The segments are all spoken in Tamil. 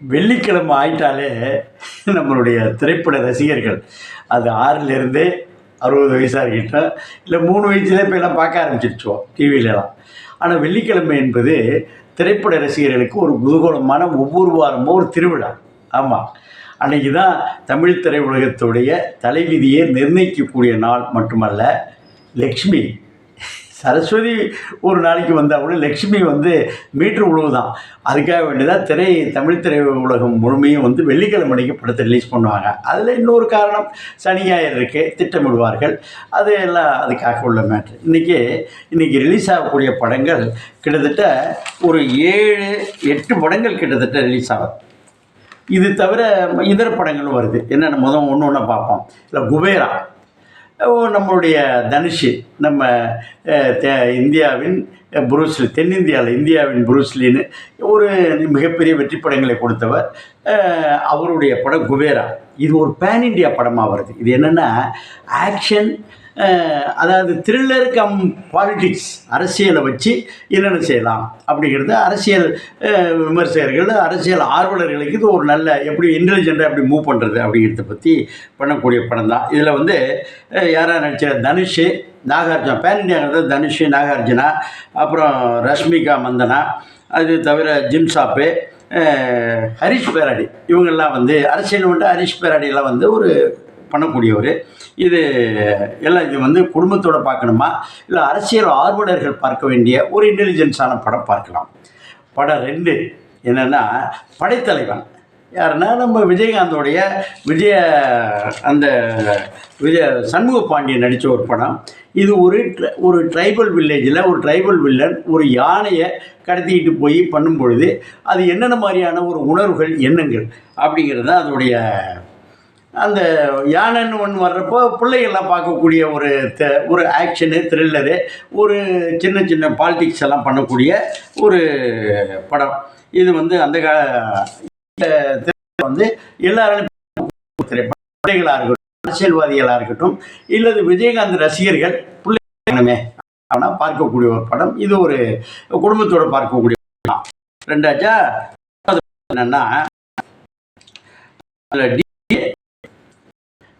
வெள்ளிக்கிழமை ஆயிட்டாலே நம்மளுடைய திரைப்பட ரசிகர்கள் அது ஆறிலிருந்தே அறுபது வயசாக இருக்கட்டும் இல்லை மூணு வயசுலேயே இப்போ எல்லாம் பார்க்க ஆரம்பிச்சிருச்சோம் டிவியிலலாம் ஆனால் வெள்ளிக்கிழமை என்பது திரைப்பட ரசிகர்களுக்கு ஒரு குதூகலமான ஒவ்வொரு வாரமும் ஒரு திருவிழா. ஆமாம் அன்னைக்கு தான் தமிழ் திரையுலகத்துடைய தலைவிதியை நிர்ணயிக்கக்கூடிய நாள் மட்டுமல்ல லக்ஷ்மி சரஸ்வதி ஒரு நாளைக்கு வந்தால் கூட லக்ஷ்மி வந்து மீட்ரு உழவு தான் அதுக்காக வேண்டியதான் திரை தமிழ் திரை உலகம் முழுமையும் வந்து வெள்ளிக்கிழமை அன்னைக்கு படத்தை ரிலீஸ் பண்ணுவாங்க. அதில் இன்னொரு காரணம் சனி ஞாயிறு இருக்குது திட்டமிடுவார்கள். அது எல்லாம் அதுக்காக உள்ள மேட்ரு இன்றைக்கி இன்றைக்கி ரிலீஸ் ஆகக்கூடிய படங்கள் கிட்டத்தட்ட ஒரு ஏழு எட்டு படங்கள் கிட்டத்தட்ட ரிலீஸ் ஆகும் இது தவிர இதர படங்களும் வருது. என்னென்ன முதல் ஒன்று ஒன்றா பார்ப்போம். இல்லை குபேரா. நம்மளுடைய தனுஷு நம்ம தே- இந்தியாவின் புரூஸ்லி தென்னிந்தியாவில் இந்தியாவின் புரூஸ்லின்னு ஒரு மிகப்பெரிய வெற்றி படங்களை கொடுத்தவர். அவருடைய படம் குபேரா. இது ஒரு பேன் இண்டியா படமாக வருது. இது என்னென்னா ஆக்ஷன் அதாவது த்ரில்லர் கம் பாலிட்டிக்ஸ் அரசியலை வச்சு என்னென்ன செய்யலாம் அப்படிங்கிறது அரசியல் விமர்சகர்கள் அரசியல் ஆர்வலர்களுக்கு இது ஒரு நல்ல எப்படி இன்டெலிஜென்ட்டாக எப்படி மூவ் பண்ணுறது அப்படிங்கிறத பற்றி பண்ணக்கூடிய படம் தான். இதில் வந்து யாராக யாரா நடிச்ச தனுஷ் நாகார்ஜுனா பேன் இண்டியாங்கிறது தனுஷ் நாகார்ஜுனா அப்புறம் ரஷ்மிகா மந்தனா அது தவிர ஜிம் ஷாப்பு ஹரிஷ் பேராடி. இவங்கெல்லாம் வந்து அரசியல் மட்டும் ஹரிஷ் பேராடியெல்லாம் வந்து ஒரு பண்ணக்கூடியவர். இது எல்லாம் இது வந்து குடும்பத்தோடு பார்க்கணுமா? இல்லை அரசியல் ஆர்வலர்கள் பார்க்க வேண்டிய ஒரு இன்டெலிஜென்ஸான படம் பார்க்கலாம். படம் ரெண்டு என்னென்னா படைத்தலைவன். யாருன்னா நம்ம விஜயகாந்தோடைய விஜய அந்த விஜய சண்முக பாண்டியன் நடித்த ஒரு படம். இது ஒரு ட்ர- ஒரு ட்ரைபல் வில்லேஜில் ஒரு ட்ரைபல் வில்லன் ஒரு யானையை கடத்திக்கிட்டு போய் பண்ணும் பொழுது அது என்னென்ன மாதிரியான ஒரு உணர்வுகள் எண்ணங்கள் அப்படிங்கிறது தான் அதோடைய அந்த யானைன்னு ஒன்று வர்றப்போ பிள்ளைகள்லாம் பார்க்கக்கூடிய ஒரு த ஒரு ஆக்ஷனு த்ரில்லரு ஒரு சின்ன சின்ன பாலிட்டிக்ஸ் எல்லாம் பண்ணக்கூடிய ஒரு படம். இது வந்து அந்த கால இந்த வந்து எல்லாராலும் திரைப்படம் பிள்ளைகளாக இருக்கட்டும் அரசியல்வாதிகளாக இருக்கட்டும் இல்லது விஜயகாந்த் ரசிகர்கள் பிள்ளைமே ஆனால் பார்க்கக்கூடிய ஒரு படம். இது ஒரு குடும்பத்தோட பார்க்கக்கூடிய படம். ரெண்டாச்சா என்னன்னா அதில் டி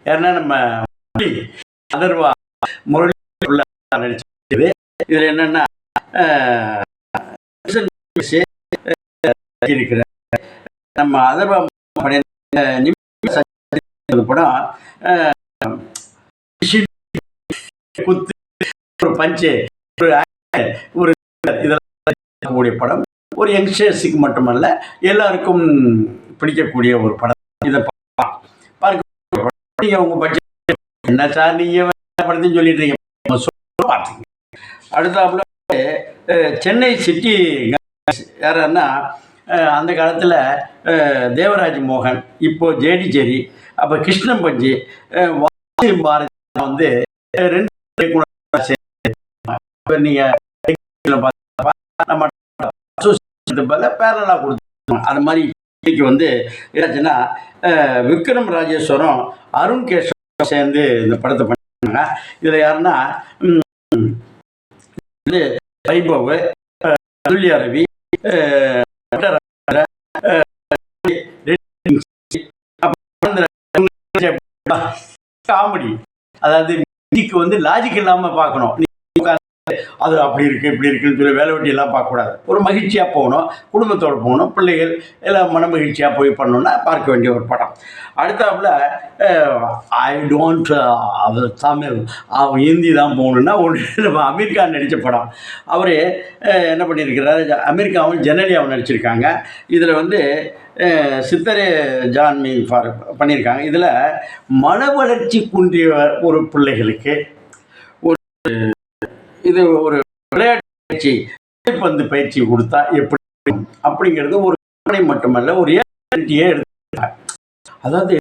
ஏன்னா நம்ம அதர்வா முரளி உள்ள நடிச்சது. இதில் என்னன்னா அஹ், இருக்கிற நம்ம அதர்வா படம் குத்து ஒரு பஞ்சு ஒரு ஒரு இதெல்லாம் கூடிய படம். ஒரு யங்ஸ்டர்ஸுக்கு மட்டுமல்ல எல்லாருக்கும் பிடிக்கக்கூடிய ஒரு படம். இதை பா- நீங்க உங்க பட்ஜெட் என்ன சார் நீங்க படத்தையும் சொல்லிட்டு இருக்கீங்க சொல்ல அடுத்தாப்புல சென்னை சிட்டி யாருன்னா அந்த காலத்தில் தேவராஜ் மோகன் இப்போ ஜேடிச்சேரி அப்போ கிருஷ்ணன் பஞ்சி வாசி பாரதி வந்து ரெண்டு இயக்குனர் சேர்ந்து இப்ப நீங்க நம்ம பேரலாக கொடுத்தாங்க அது மாதிரி இன்னைக்கு வந்து என்னாச்சுன்னா விக்ரம் ராஜேஸ்வரம் அருண் கேஷ்வரம் சேர்ந்து இந்த படத்தை பண்ணாங்க. இதில் யாருன்னா வந்து வைபவ் அஹ், துல்லியா ரவி காமெடி. அதாவது இதுக்கு வந்து லாஜிக் இல்லாமல் பார்க்கணும். அது அப்படி இருக்கு இப்படி இருக்குன்னு சொல்லி வேலை வெட்டி எல்லாம் பார்க்கக்கூடாது ஒரு மகிழ்ச்சியாக போகணும் குடும்பத்தோடு போகணும் பிள்ளைகள் எல்லாம் மன மகிழ்ச்சியாக போய் பண்ணணும்னா பார்க்க வேண்டிய ஒரு படம். அடுத்தாப்புல ஐ டோன்ட் தமிழ் அவன் ஹிந்தி தான் போகணுன்னா ஒன்று நம்ம அமீர் நடித்த படம். அவர் என்ன பண்ணியிருக்கிறாரு அமெரிக்காவும் ஜெனலியாவும் நடிச்சிருக்காங்க. இதில் வந்து சித்தரே ஜான்மி ஃபார் பண்ணியிருக்காங்க. இதில் மன வளர்ச்சி குன்றிய ஒரு பிள்ளைகளுக்கு. ஒரு இது ஒரு விளையாட்டு பயிற்சி பந்து பயிற்சி கொடுத்தா எப்படி அப்படிங்கிறது ஒரு கற்பனை மட்டுமல்ல ஒரு ஏற்றியே எடுத்துட்டாங்க அதாவது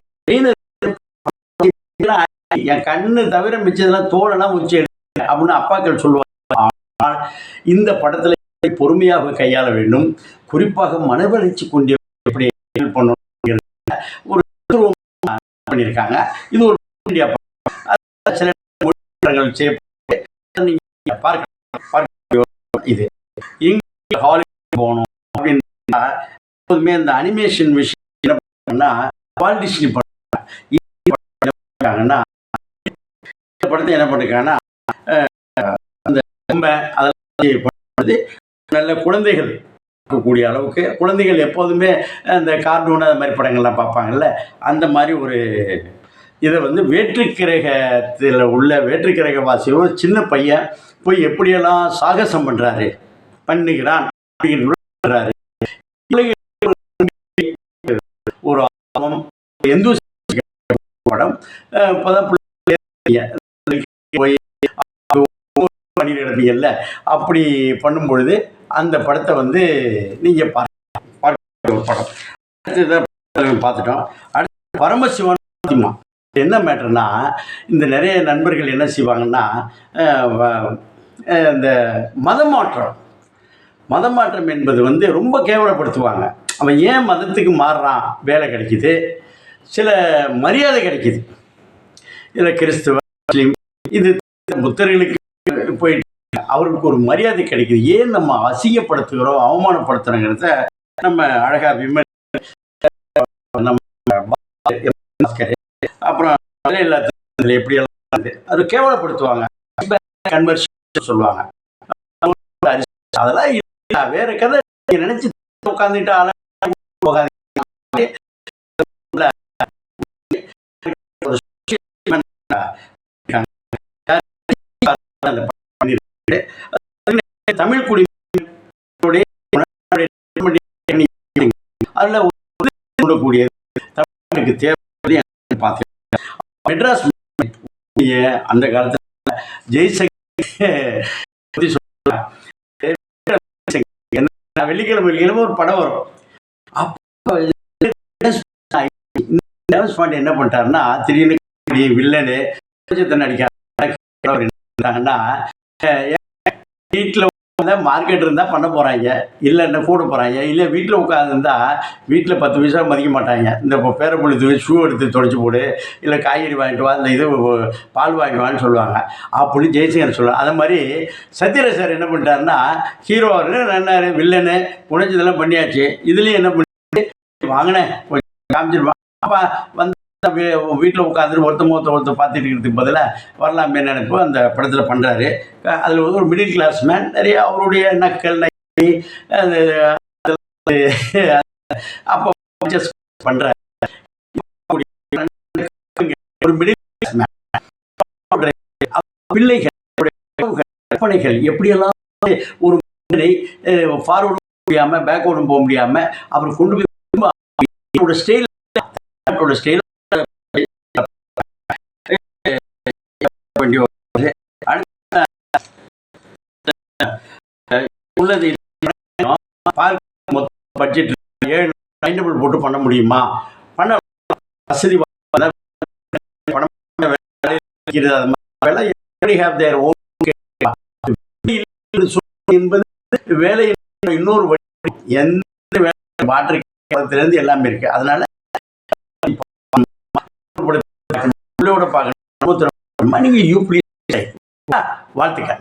என் கண்ணு தவிர மிச்சதெல்லாம் தோலெல்லாம் உச்சி எடுத்து அப்படின்னு அப்பாக்கள் சொல்லுவாங்க. ஆனால் இந்த படத்தில் பொறுமையாக கையாள வேண்டும்? குறிப்பாக மனவளர்ச்சி கொண்டு எப்படி பண்ணணும்? ஒரு பண்ணியிருக்காங்க. இது ஒரு சில மொழிகள் பார்க்க பார்க்க இது இங்க ஹாலிவுட் போகணும் அப்படின்னா எப்போதுமே இந்த அனிமேஷன் விஷயம் என்ன பண்ணா வால்ட் பண்ணாங்கன்னா இந்த படத்தை என்ன பண்ணிருக்காங்கன்னா அந்த அதெல்லாம் பண்ணுறது நல்ல குழந்தைகள் இருக்கக்கூடிய அளவுக்கு குழந்தைகள் எப்போதுமே அந்த கார்ட்டூன் அது மாதிரி படங்கள்லாம் பார்ப்பாங்கல்ல அந்த மாதிரி ஒரு இதை வந்து வேற்றுக்கிரகத்தில் உள்ள வேற்றுக்கிரகவாசியும் சின்ன பையன் போய் எப்படியெல்லாம் சாகசம் பண்ணுறாரு பண்ணுகிறான் அப்படிங்கிறாரு ஒரு ஆர்வம் எந்த படம் அஹ் போய் அப்படி பண்ணும் பொழுது அந்த படத்தை வந்து நீங்கள் பார்க்க படம். பார்த்துட்டோம். அடுத்து பரமசிவன் பாத்திமா. என்ன மேட்டர்னா இந்த நிறைய நண்பர்கள் என்ன செய்வாங்கன்னா அஹ் வ- அஹ் இந்த மதமாற்றம். மதமாற்றம் என்பது வந்து ரொம்ப கேவலப்படுத்துவாங்க. அவன் ஏன் மதத்துக்கு மாறுறான்? வேலை கிடைக்குது. சில மரியாதை கிடைக்குது. இதில் கிறிஸ்துவ முஸ்லீம் இது புத்தர்களுக்கு போயிட்டு அவர்களுக்கு ஒரு மரியாதை கிடைக்குது. ஏன் நம்ம அசிங்கப்படுத்துகிறோம் அவமானப்படுத்துறோங்கிறத நம்ம அழகா விமர் நம்ம அப்புறம் எல்லாத்துல எப்படி எல்லாம் அது கேவலப்படுத்துவாங்க கன்வர்ஷன் சொல்லுவாங்க அதெல்லாம் வேற கதை நீங்க நினைச்சு உட்காந்துட்டு தமிழ் குடிமையுடைய அதுல ஒரு தமிழுக்கு தேவை பார்த்தீங்கன்னா மெட்ராஸ் அந்த காலத்தில் ஜெய்சங்கர் என்ன வெள்ளிக்கிழமை வெள்ளிக்கிழமை ஒரு படம் வரும். அப்போ என்ன பண்ணிட்டாருன்னா திடீர்னு வில்லனு நடிக்கிறாங்கன்னா வீட்டில் மார்க்கெட் இருந்தால் பண்ண போகிறாங்க இல்லை என்ன கூட போகிறாங்க இல்லை வீட்டில் உட்காந்துருந்தா வீட்டில் பத்து பைசா மதிக்க மாட்டாங்க. இந்த பேரப்புள்ளி தூவி ஷூ எடுத்து தொடச்சி போடு. இல்லை காய்கறி வாங்கிட்டு வா. இந்த இது பால் வாங்கிட்டு வான்னு சொல்லுவாங்க. அப்படின்னு ஜெயசங்கர் சொல்லுவாங்க அதே மாதிரி சத்யர சார் என்ன பண்ணிட்டாருன்னா ஹீரோ நன்னாரு வில்லனு புனைஞ்சதெல்லாம் பண்ணியாச்சு. இதுலேயும் என்ன பண்ணி வாங்கினேன். காமிச்சிருப்பான் அப்போ வந்து வீட்டில் உட்காந்துட்டு ஒருத்த முகத்தை ஒருத்தர் பார்த்துட்டு இருக்கிறதுக்கு பதிலாக வரலாமே நினைப்பு அந்த படத்தில் பண்ணுறாரு அதில் வந்து ஒரு மிடில் கிளாஸ் மேன் நிறைய அவருடைய நக்கல் நக்கி அப்போ பண்ணுறாரு ஒரு மிடில் கிளாஸ் மேன். பிள்ளைகள் கற்பனைகள் எப்படியெல்லாம் ஒரு மனிதனை ஃபார்வர்டும் முடியாமல் பேக்வர்டும் போக முடியாமல் அவர் கொண்டு போய் ஸ்டைல் ஸ்டைல் வேண்டிய ஒரு அடுத்த உள்ளது பட்ஜெட் ஏழு டைனபிள் போட்டு பண்ண முடியுமா? பண்ண வசதி வேலை இன்னொரு வழி. எந்த வேலை மாற்று எல்லாமே இருக்கு. அதனால உள்ளோட பார்க்கணும். யூ வாழ்த்துக்கள்.